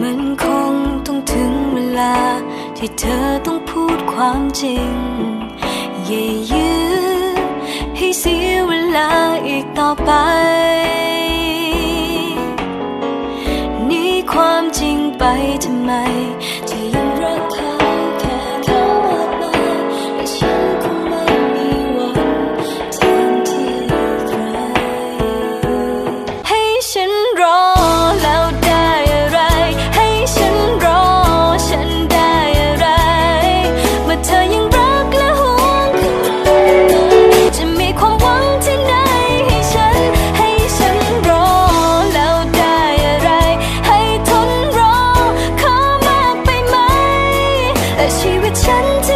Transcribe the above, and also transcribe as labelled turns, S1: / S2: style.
S1: มันคงต้องถึงเวลา ที่เธอต้องพูดความจริงอย่ายื้อให้เสียเวลาอีกต่อไปหนีความจริงไปทำไม she returned to